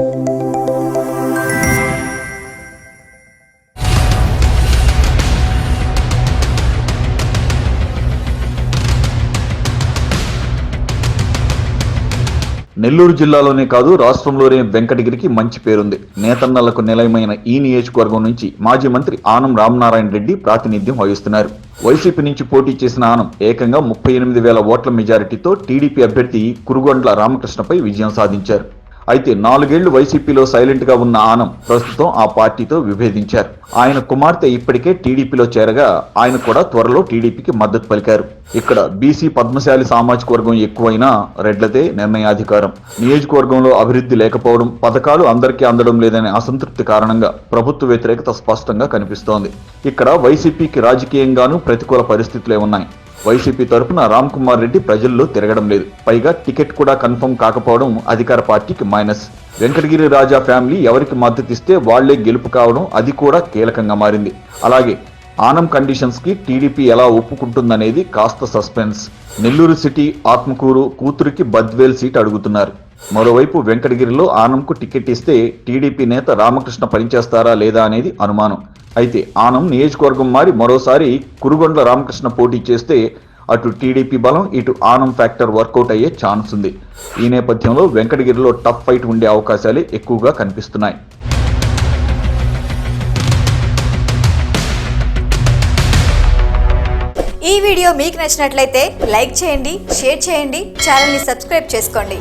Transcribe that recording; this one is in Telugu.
నెల్లూరు జిల్లాలోనే కాదు రాష్ట్రంలోనే వెంకటగిరికి మంచి పేరుంది. నేతన్నలకు నిలయమైన ఈ నియోజకవర్గం నుంచి మాజీ మంత్రి ఆనం రామనారాయణ రెడ్డి ప్రాతినిధ్యం వహిస్తున్నారు. వైసీపీ నుంచి పోటీ చేసిన ఆనం ఏకంగా ముప్పై ఎనిమిది వేల ఓట్ల మెజారిటీతో టీడీపీ అభ్యర్థి కురుగొండ్ల రామకృష్ణపై విజయం సాధించారు. అయితే నాలుగేళ్ళు వైసీపీలో సైలెంట్గా ఉన్న ఆనం ప్రస్తుతం ఆ పార్టీతో విభేదించారు. ఆయన కుమార్తె ఇప్పటికే టీడీపీలో చేరగా ఆయన కూడా త్వరలో టీడీపీకి మద్దతు పలికారు. ఇక్కడ బీసీ పద్మశాలి సామాజిక వర్గం ఎక్కువైనా రెడ్లదే నిర్ణయాధికారం. నియోజకవర్గంలో అభివృద్ధి లేకపోవడం పథకాలు అందరికీ అందడం లేదనే అసంతృప్తి కారణంగా ప్రభుత్వ వ్యతిరేకత స్పష్టంగా కనిపిస్తోంది. ఇక్కడ వైసీపీకి రాజకీయంగానూ ప్రతికూల పరిస్థితులే ఉన్నాయి. వైసీపీ తరపున రామ్ కుమార్ రెడ్డి ప్రజల్లో తిరగడం లేదు. పైగా టికెట్ కూడా కన్ఫర్మ్ కాకపోవడం అధికార పార్టీకి మైనస్. వెంకటగిరి రాజా ఫ్యామిలీ ఎవరికి మద్దతు ఇస్తే వాళ్ళే గెలుపు కావడం అది కూడా కీలకంగా మారింది. అలాగే ఆనం కండిషన్స్కి టీడీపీ ఎలా ఒప్పుకుంటుందనేది కాస్త సస్పెన్స్. నెల్లూరు సిటీ ఆత్మకూరు కూతురికి బద్వేల్ సీట్ అడుగుతున్నారు. మరోవైపు వెంకటగిరిలో ఆనంకు టికెట్ ఇస్తే టీడీపీ నేత రామకృష్ణ పనిచేస్తారా లేదా అనేది అనుమానం. అయితే ఆనం నియోజకవర్గం మారి మరోసారి కురుగొండ్ల రామకృష్ణ పోటీ చేస్తే అటు టీడీపీ బలం ఇటు ఆనం ఫ్యాక్టర్ వర్కౌట్ అయ్యే ఛాన్స్ ఉంది. ఈ నేపథ్యంలో వెంకటగిరిలో టఫ్ ఫైట్ ఉండే అవకాశాలే ఎక్కువగా కనిపిస్తున్నాయి. ఈ వీడియో మీకు నచ్చినట్లయితే లైక్ చేయండి షేర్ చేయండి ఛానల్ని సబ్స్క్రైబ్ చేసుకోండి.